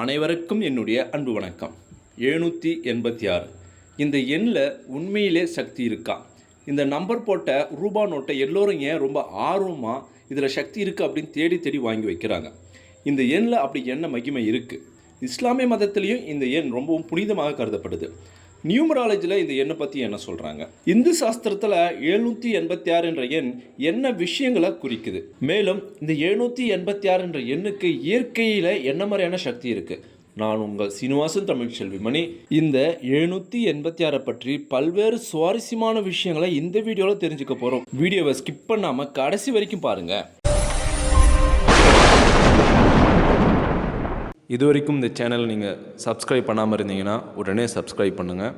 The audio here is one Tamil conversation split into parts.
அனைவருக்கும் என்னுடைய அன்பு வணக்கம். எழுநூற்றி எண்பத்தி ஆறு. இந்த எண்ணில் உண்மையிலே சக்தி இருக்கா? இந்த நம்பர் போட்ட ரூபா நோட்டை எல்லோரும் ஏன் ரொம்ப ஆர்வமாக இதில் சக்தி இருக்குது அப்படின்னு தேடி தேடி வாங்கி வைக்கிறாங்க? இந்த எண்ணில் அப்படி என்ன மகிமை இருக்குது இஸ்லாமிய மதத்திலையும் இந்த எண் ரொம்பவும் புனிதமாக கருதப்படுது. நியூமராலஜியில் இந்த எண்ணை பற்றி என்ன சொல்கிறாங்க இந்து சாஸ்திரத்தில் எழுநூற்றி எண்பத்தி ஆறு என்ற எண் என்ன விஷயங்களை குறிக்குது. மேலும் இந்த எழுநூற்றி எண்பத்தி ஆறு என்ற எண்ணுக்கு இயற்கையில் என்ன மாதிரியான சக்தி இருக்குது நான் உங்கள் சீனிவாசன் தமிழ் செல்விமணி. இந்த எழுநூற்றி எண்பத்தி ஆறை பற்றி பல்வேறு சுவாரஸ்யமான விஷயங்களை இந்த வீடியோவில் தெரிஞ்சுக்க போகிறோம் வீடியோவை ஸ்கிப் பண்ணாமல் கடைசி வரைக்கும் பாருங்கள் இது வரைக்கும் இந்த சேனலை நீங்கள் சப்ஸ்கிரைப் பண்ணாமல் இருந்தீங்கன்னா உடனே சப்ஸ்கிரைப் பண்ணுங்கள்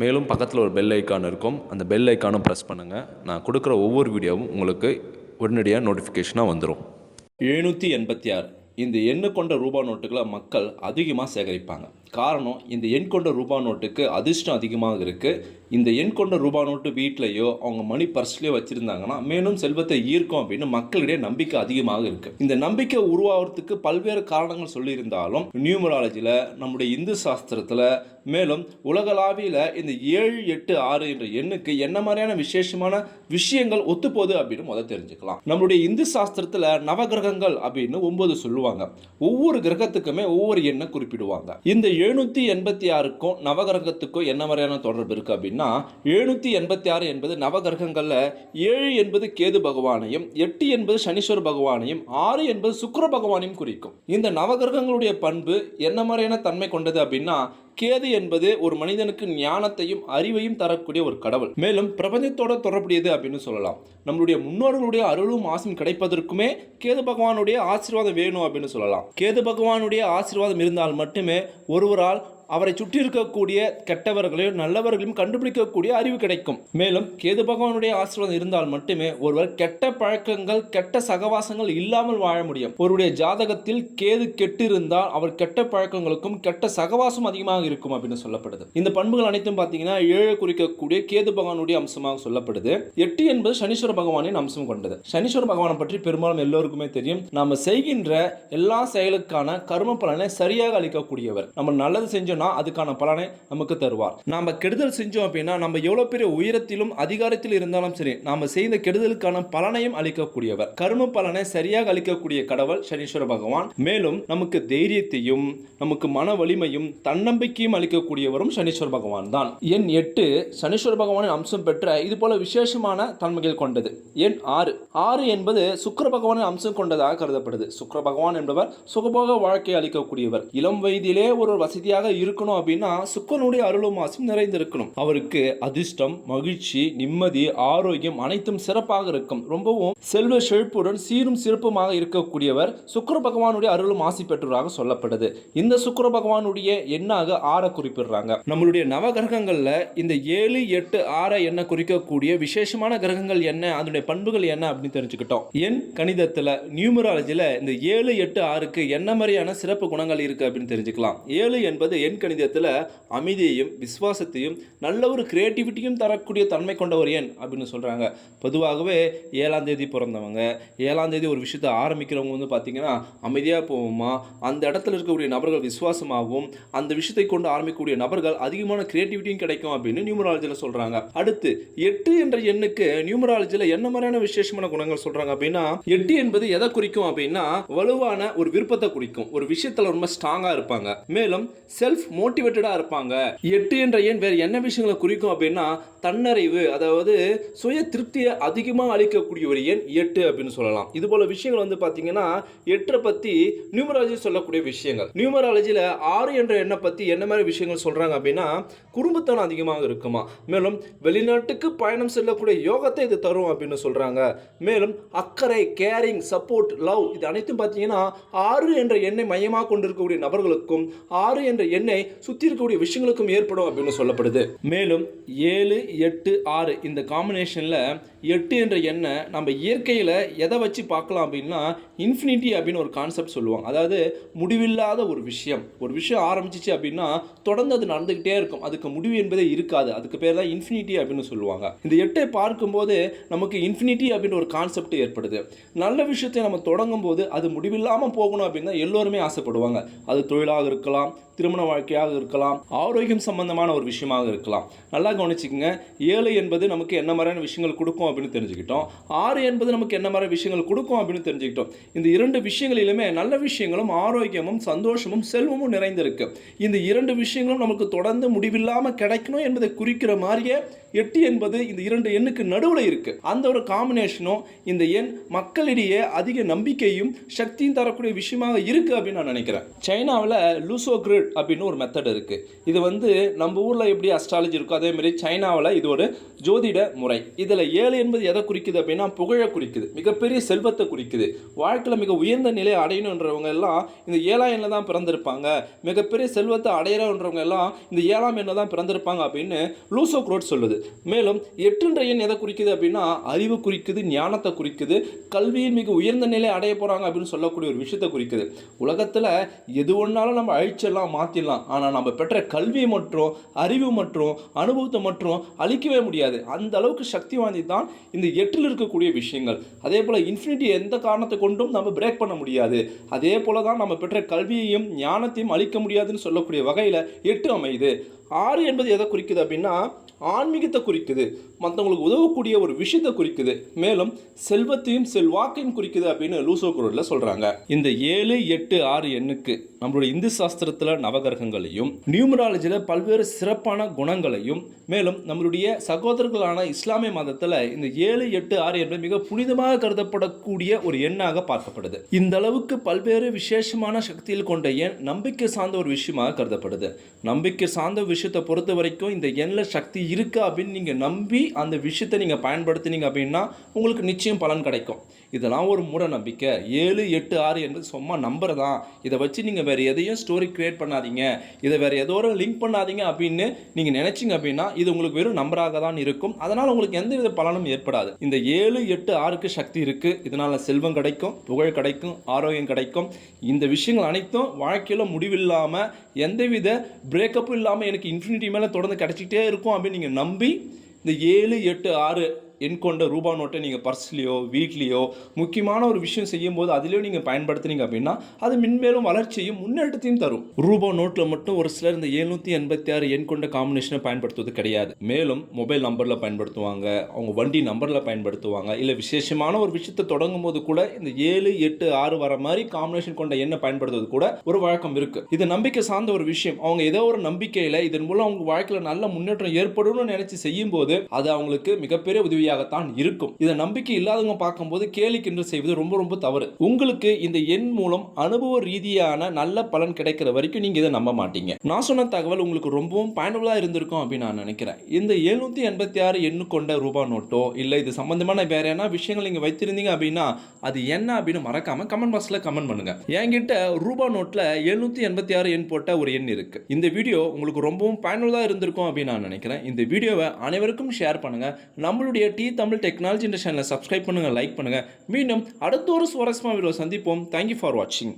மேலும் பக்கத்தில் ஒரு பெல் ஐக்கான் இருக்கும். அந்த பெல் ஐக்கானும் ப்ரெஸ் பண்ணுங்கள் நான் கொடுக்குற ஒவ்வொரு வீடியோவும் உங்களுக்கு உடனடியாக நோட்டிஃபிகேஷனாக வந்துடும் எழுநூற்றி எண்பத்தி ஆறு. இந்த எண்ணு கொண்ட ரூபா நோட்டுகளை மக்கள் அதிகமாக சேகரிப்பாங்க. காரணம் இந்த எண் கொண்ட ரூபா நோட்டுக்கு அதிர்ஷ்டம் அதிகமாக இருக்குது இந்த எண் கொண்ட ரூபா நோட்டு வீட்லேயோ அவங்க மணி பர்ஸ்லேயோ வச்சுருந்தாங்கன்னா மேலும் செல்வத்தை ஈர்க்கும் அப்படின்னு மக்களிடையே நம்பிக்கை அதிகமாக இருக்குது இந்த நம்பிக்கை உருவாகிறதுக்கு பல்வேறு காரணங்கள் சொல்லியிருந்தாலும் நியூமராலஜியில் நம்முடைய இந்து சாஸ்திரத்தில் மேலும் உலகளாவியில் இந்த ஏழு எட்டு ஆறு என்ற எண்ணுக்கு என்ன மாதிரியான விசேஷமான விஷயங்கள் ஒத்துப்போகுது அப்படின்னு முதல் தெரிஞ்சுக்கலாம். நம்மளுடைய இந்து சாஸ்திரத்தில் நவகிரகங்கள் அப்படின்னு ஒன்பது சொல்லுவாங்க. ஒவ்வொரு கிரகத்துக்குமே ஒவ்வொரு எண்ணை குறிப்பிடுவாங்க. இந்த எழுநூற்றி எண்பத்தி ஆறுக்கும் நவகிரகத்துக்கும் என்ன மாதிரியான தொடர்பு இருக்குது அப்படின்னா எழுநூற்றி எண்பத்தி ஆறு என்பது நவகிரகங்களில் ஏழு என்பது கேது பகவானையும் எட்டு என்பது சனீஸ்வர பகவானையும் ஆறு என்பது சுக்கர பகவானையும் குறிக்கும். இந்த நவகிரகங்களுடைய பண்பு என்ன மாதிரியான தன்மை கொண்டது அப்படின்னா கேது என்பது ஒரு மனிதனுக்கு ஞானத்தையும் அறிவையும் தரக்கூடிய ஒரு கடவுள். மேலும் பிரபஞ்சத்தோட தொடர்புடையது அப்படின்னு சொல்லலாம். நம்மளுடைய முன்னோர்களுடைய அருளும் ஆசும் கிடைப்பதற்குமே கேது பகவானுடைய ஆசீர்வாதம் வேணும் அப்படின்னு சொல்லலாம். கேது பகவானுடைய ஆசீர்வாதம் இருந்தால் மட்டுமே ஒருவரால் அவரை சுற்றி இருக்கக்கூடிய கெட்டவர்களையும் நல்லவர்களையும் கண்டுபிடிக்கக்கூடிய அறிவு கிடைக்கும். மேலும் கேது பகவானுடைய ஆசீர்வாதம் இருந்தால் மட்டுமே ஒருவர் கெட்ட பழக்கங்கள் கெட்ட சகவாசங்கள் இல்லாமல் வாழ முடியும். ஒருவருடைய ஜாதகத்தில் கேது கெட்டு இருந்தால் அவர் கெட்ட பழக்கங்களுக்கும் கெட்ட சகவாசம் அதிகமாக இருக்கும் அப்படின்னு சொல்லப்படுது. இந்த பண்புகள் அனைத்தும் பார்த்தீங்கன்னா ஏழை குறிக்கக்கூடிய கேது பகவானுடைய அம்சமாக சொல்லப்படுது. எட்டு என்பது சனீஸ்வர பகவானின் அம்சம் கொண்டது. சனீஸ்வர பகவானை பற்றி பெரும்பாலும் எல்லோருக்குமே தெரியும். நாம செய்கின்ற எல்லா செயலுக்கான கர்ம பலனை சரியாக அளிக்கக்கூடியவர். நம்ம நல்லது செஞ்ச செஞ்சோம்னா அதுக்கான பலனை நமக்கு தருவார். நாம கெடுதல் செஞ்சோம் அப்படின்னா நம்ம எவ்வளவு பெரிய உயரத்திலும் அதிகாரத்தில் இருந்தாலும் சரி நாம செய்த கெடுதலுக்கான பலனையும் அளிக்கக்கூடியவர். கர்ம பலனை சரியாக அளிக்கக்கூடிய கடவுள் சனீஸ்வர பகவான். மேலும் நமக்கு தைரியத்தையும் நமக்கு மன வலிமையும் தன்னம்பிக்கையும் அளிக்கக்கூடியவரும் சனீஸ்வர பகவான் தான். எண் எட்டு சனீஸ்வர பகவானின் அம்சம் பெற்ற இது போல விசேஷமான தன்மைகள் கொண்டது. எண் ஆறு. ஆறு என்பது சுக்கர பகவானின் அம்சம் கொண்டதாக கருதப்படுது. சுக்கிர பகவான் என்பவர் சுகபோக வாழ்க்கை அளிக்கக்கூடியவர். இளம் வயதிலே ஒரு வசதியாக இருக்கணும் அப்படின்னா சுக்கனுடைய அருளும் ஆசையும் நிறைந்திருக்கணும். அவருக்கு அதிர்ஷ்டம் மகிழ்ச்சி நிம்மதி ஆரோக்கியம் அனைத்தும் சிறப்பாக இருக்கும். ரொம்பவும் செல்வ செழிப்புடன் சீரும் சிறப்புமாக இருக்கக்கூடியவர் சுக்கர பகவானுடைய அருளும் ஆசி பெற்றவராக சொல்லப்படுது. இந்த சுக்கர பகவானுடைய எண்ணாக ஆற குறிப்பிடுறாங்க. நம்மளுடைய நவ கிரகங்கள்ல இந்த ஏழு எட்டு ஆற என்ன குறிக்கக்கூடிய விசேஷமான கிரகங்கள் என்ன? அதனுடைய பண்புகள் என்ன அப்படின்னு தெரிஞ்சுக்கிட்டோம். என் கணிதத்துல நியூமராலஜில இந்த ஏழு எட்டு ஆறுக்கு என்ன மாதிரியான சிறப்பு குணங்கள் இருக்கு அப்படின்னு தெரிஞ்சுக்கலாம். ஏழு என்பது என் எண் கணிதத்தில் அமைதியையும் விஸ்வாசத்தையும் நல்ல ஒரு கிரியேட்டிவிட்டியும் தரக்கூடிய தன்மை கொண்ட ஒரு எண் அப்படின்னு சொல்கிறாங்க பொதுவாகவே ஏழாம் தேதி பிறந்தவங்க ஏழாம் தேதி ஒரு விஷயத்தை ஆரம்பிக்கிறவங்க வந்து பார்த்திங்கன்னா அமைதியாக போவோமா? அந்த இடத்துல இருக்கக்கூடிய நபர்கள் விசுவாசமாகவும் அந்த விஷயத்தை கொண்டு ஆரம்பிக்கக்கூடிய நபர்கள் அதிகமான கிரியேட்டிவிட்டியும் கிடைக்கும் அப்படின்னு நியூமராலஜியில் சொல்கிறாங்க அடுத்து எட்டு என்ற எண்ணுக்கு நியூமராலஜியில் என்ன மாதிரியான விசேஷமான குணங்கள் சொல்கிறாங்க அப்படின்னா எட்டு என்பது எதை குறிக்கும் அப்படின்னா வலுவான ஒரு விருப்பத்தை குறிக்கும். ஒரு விஷயத்தில் ரொம்ப ஸ்ட்ராங்காக இருப்பாங்க. மேலும் செல்ஃப் மோட்டிவேட்டடாக இருப்பாங்க. எட்டு என்ற எண் வேறு என்ன விஷயங்களை குறிக்கும் அப்படின்னா தன்னறிவு அதாவது சுய திருப்தியை அதிகமாக அளிக்கக்கூடிய ஒரு எண் எட்டு அப்படின்னு சொல்லலாம். இது போல விஷயங்கள் வந்து பார்த்தீங்கன்னா எட்டை பற்றி நியூமராலஜி சொல்லக்கூடிய விஷயங்கள். நியூமராலஜியில் ஆறு என்ற எண்ணை பற்றி என்ன மாதிரி விஷயங்கள் சொல்கிறாங்க அப்படின்னா குடும்பத்தனம் அதிகமாக இருக்குமா. மேலும் வெளிநாட்டுக்கு பயணம் செல்லக்கூடிய யோகத்தை இது தரும் அப்படின்னு சொல்கிறாங்க மேலும் அக்கறை கேரிங் சப்போர்ட் லவ் இது அனைத்தும் பார்த்தீங்கன்னா ஆறு என்ற எண்ணை மையமாக கொண்டிருக்கக்கூடிய நபர்களுக்கும் ஆறு என்ற எண்ணை நிலை சுற்றி இருக்கக்கூடிய விஷயங்களுக்கும் ஏற்படும் அப்படின்னு சொல்லப்படுது. மேலும் ஏழு எட்டு ஆறு இந்த காம்பினேஷனில் எட்டு என்ற எண்ணை நம்ம இயற்கையில் எதை வச்சு பார்க்கலாம் அப்படின்னா இன்ஃபினிட்டி அப்படின்னு ஒரு கான்செப்ட் சொல்லுவாங்க. அதாவது முடிவில்லாத ஒரு விஷயம். ஒரு விஷயம் ஆரம்பிச்சிச்சு அப்படின்னா தொடர்ந்து அது நடந்துக்கிட்டே இருக்கும். அதுக்கு முடிவு என்பதே இருக்காது. அதுக்கு பேர் தான் இன்ஃபினிட்டி அப்படின்னு சொல்லுவாங்க. இந்த எட்டை பார்க்கும்போது நமக்கு இன்ஃபினிட்டி அப்படின்னு ஒரு கான்செப்ட் ஏற்படுது. நல்ல விஷயத்தை நம்ம தொடங்கும் போது அது முடிவில்லாமல் போகணும் அப்படின்னு தான் எல்லோருமே ஆசைப்படுவாங்க. அது தொழிலாக இருக்கலாம் திருமண வாழ்க்கையாக இருக்கலாம் ஆரோக்கியம் சம்பந்தமான ஒரு விஷயமாக இருக்கலாம். நல்லா கவனிச்சுக்கோங்க. ஏழு என்பது நமக்கு என்ன மாதிரியான விஷயங்கள் கொடுக்கும் அப்படின்னு தெரிஞ்சுக்கிட்டோம். ஆறு என்பது நமக்கு என்ன மாதிரி விஷயங்கள் கொடுக்கும் அப்படின்னு தெரிஞ்சுக்கிட்டோம். இந்த இரண்டு விஷயங்களிலுமே நல்ல விஷயங்களும் ஆரோக்கியமும் சந்தோஷமும் செல்வமும் நிறைந்திருக்கு. இந்த இரண்டு விஷயங்களும் நமக்கு தொடர்ந்து முடிவில்லாமல் கிடைக்கணும் என்பதை குறிக்கிற மாதிரியே எட்டு என்பது இந்த இரண்டு எண்ணுக்கு நடுவில் இருக்கு. அந்த ஒரு காம்பினேஷனும் இந்த எண் மக்களிடையே அதிக நம்பிக்கையும் சக்தியும் தரக்கூடிய விஷயமாக இருக்கு அப்படின்னு நான் நினைக்கிறேன். சைனாவில் லூசோ கிரிட் அப்படின்னு ஒரு மெத்தட் இருக்குது இது வந்து நம்ம ஊரில் எப்படி அஸ்ட்ராலஜி இருக்கோ அதேமாரி சைனாவில் இது ஒரு ஜோதிட முறை. இதில் ஏழு என்பது எதை குறிக்குது அப்படின்னா புகழை குறிக்குது. மிகப்பெரிய செல்வத்தை குறிக்குது. வாழ்க்கையில் மிக உயர்ந்த நிலை அடையணுன்றவங்க எல்லாம் இந்த ஏழாம் எண்ணில் தான் பிறந்திருப்பாங்க. மிகப்பெரிய செல்வத்தை அடையிறன்றவங்க எல்லாம் இந்த ஏழாம் எண்ணில் தான் பிறந்திருப்பாங்க அப்படின்னு லூசோ குரோட் சொல்லுது. மேலும் எட்டுன்ற எண் எதை குறிக்குது அப்படின்னா அறிவு குறிக்குது ஞானத்தை குறிக்குது கல்வியின் மிக உயர்ந்த நிலை அடைய போகிறாங்க அப்படின்னு சொல்லக்கூடிய ஒரு விஷயத்தை குறிக்குது. உலகத்தில் எது ஒன்றாலும் நம்ம அழிச்சிடலாம் மாற்றிடலாம் ஆனால் நம்ம பெற்ற கல்வி மற்றும் அறிவு மற்றும் அனுபவத்தை மற்றும் அழிக்கவே முடியாது. அந்த அளவுக்கு சக்தி வாய்ந்தது தான் இந்த எட்டில் இருக்கக்கூடிய விஷயங்கள். அதே போல் இன்ஃபினிட்டி எந்த காரணத்தை கொண்டும் நம்ம பிரேக் பண்ண முடியாது. அதே போல தான் நம்ம பெற்ற கல்வியையும் ஞானத்தையும் அழிக்க முடியாதுன்னு சொல்லக்கூடிய வகையில் எட்டு அமையுது. ஆறு என்பது எதை குறிக்குது அப்படின்னா ஆன்மீகத்தை குறிக்குது மற்றவங்களுக்கு உதவக்கூடிய ஒரு விஷயத்தை குறிக்குது. மேலும் செல்வத்தையும் செல்வாக்கையும் குறிக்குது அப்படின்னு லூசோ குரலில் சொல்கிறாங்க இந்த ஏழு எட்டு ஆறு எண்ணுக்கு நம்மளுடைய இந்து சாஸ்திரத்தில் நவகிரகங்களையும் நியூமராலஜியில் பல்வேறு சிறப்பான குணங்களையும் மேலும் நம்மளுடைய சகோதரர்களான இஸ்லாமிய மதத்தில் இந்த ஏழு எட்டு ஆறு என்பது மிக புனிதமாக கருதப்படக்கூடிய ஒரு எண்ணாக பார்க்கப்படுது. இந்த அளவுக்கு பல்வேறு விசேஷமான சக்தியில் கொண்ட எண் நம்பிக்கை சார்ந்த ஒரு விஷயமாக கருதப்படுது. நம்பிக்கை சார்ந்த விஷயத்தை பொறுத்த வரைக்கும் இந்த எண்ணில் சக்தி இருக்குது அப்படின்னு நீங்கள் நம்பி அந்த விஷயத்தை நீங்கள் பயன்படுத்தினீங்க அப்படின்னா உங்களுக்கு நிச்சயம் பலன் கிடைக்கும். இதெல்லாம் ஒரு மூட நம்பிக்கை. ஏழு எட்டு ஆறு என்பது சும்மா நம்பர் தான் இதை வச்சு நீங்கள் வேறு எதையும் ஸ்டோரி க்ரியேட் பண்ணாதீங்க. இதை வேறு ஏதோ ஒரு லிங்க் பண்ணாதீங்க அப்படின்னு நீங்கள் நினச்சிங்க அப்படின்னா இது உங்களுக்கு வெறும் நம்பராக தான் இருக்கும். அதனால் உங்களுக்கு எந்த வித பலனும் ஏற்படாது. இந்த ஏழு எட்டு ஆறுக்கு சக்தி இருக்குது இதனால் செல்வம் கிடைக்கும் புகழ் கிடைக்கும் ஆரோக்கியம் கிடைக்கும். இந்த விஷயங்கள் அனைத்தும் வாழ்க்கையில் முடிவில்லாமல் எந்தவித பிரேக்கப்பும் இல்லாமல் எனக்கு இன்ஃபினிட்டி மேலே தொடர்ந்து கிடச்சிக்கிட்டே இருக்கும் அப்படின்னு நீங்கள் நம்பி இந்த ஏழு எட்டு ஆறு எண் கொண்ட ரூபா நோட்டை நீங்கள் பர்ஸ்லேயோ வீட்லேயோ முக்கியமான ஒரு விஷயம் செய்யும் போது அதிலேயோ நீங்கள் பயன்படுத்துனீங்க அப்படின்னா அது மின்மேலும் வளர்ச்சியும் முன்னேற்றத்தையும் தரும். ரூபா நோட்டில் மட்டும் ஒரு சிலர் இந்த எழுநூற்றி எண்பத்தி ஆறு எண் கொண்ட காம்பினேஷனை பயன்படுத்துவது கிடையாது. மேலும் மொபைல் நம்பரில் பயன்படுத்துவாங்க அவங்க வண்டி நம்பரில் பயன்படுத்துவாங்க இல்லை விசேஷமான ஒரு விஷயத்தை தொடங்கும் போது கூட இந்த ஏழு எட்டு ஆறு வர மாதிரி காம்பினேஷன் கொண்ட எண்ணை பயன்படுத்துவது கூட ஒரு வழக்கம் இருக்கு. இது நம்பிக்கை சார்ந்த ஒரு விஷயம். அவங்க ஏதோ ஒரு நம்பிக்கையில் இதன் மூலம் அவங்க வாழ்க்கையில் நல்ல முன்னேற்றம் ஏற்படும்னு நினைச்சு செய்யும் போது அது அவங்களுக்கு மிகப்பெரிய உதவியாக உதவியாகத்தான் இருக்கும். இதை நம்பிக்கை இல்லாதவங்க பார்க்கும்போது கேலி கிண்டல் செய்வது ரொம்ப ரொம்ப தவறு. உங்களுக்கு இந்த எண் மூலம் அனுபவ ரீதியான நல்ல பலன் கிடைக்கிற வரைக்கும் நீங்க இதை நம்ப மாட்டீங்க. நான் சொன்ன தகவல் உங்களுக்கு ரொம்பவும் பயனுள்ளதா இருந்திருக்கும் அப்படின்னு நான் நினைக்கிறேன். இந்த எழுநூத்தி எண்பத்தி ஆறு எண்ணு கொண்ட ரூபா நோட்டோ இல்லை இது சம்பந்தமான வேற என்ன விஷயங்கள் நீங்க வைத்திருந்தீங்க அப்படின்னா அது என்ன அப்படின்னு மறக்காம கமெண்ட் பாக்ஸ்ல கமெண்ட் பண்ணுங்க. என்கிட்ட ரூபா நோட்ல எழுநூத்தி எண்பத்தி ஆறு எண் போட்ட ஒரு எண் இருக்கு. இந்த வீடியோ உங்களுக்கு ரொம்பவும் பயனுள்ளதா இருந்திருக்கும் அப்படின்னு நான் நினைக்கிறேன். இந்த வீடியோவை அனைவருக்கும் ஷேர் பண்ணுங்க. நம்மளுடைய டி தமிழ் டெக்னாலஜி இந்த சேனலை சப்ஸ்கிரைப் பண்ணுங்க லைக் பண்ணுங்க. மீண்டும் அடுத்த ஒரு சுவாரஸ்யமாக வீடியோ சந்திப்போம். தேங்க்யூ ஃபார் வாட்சிங்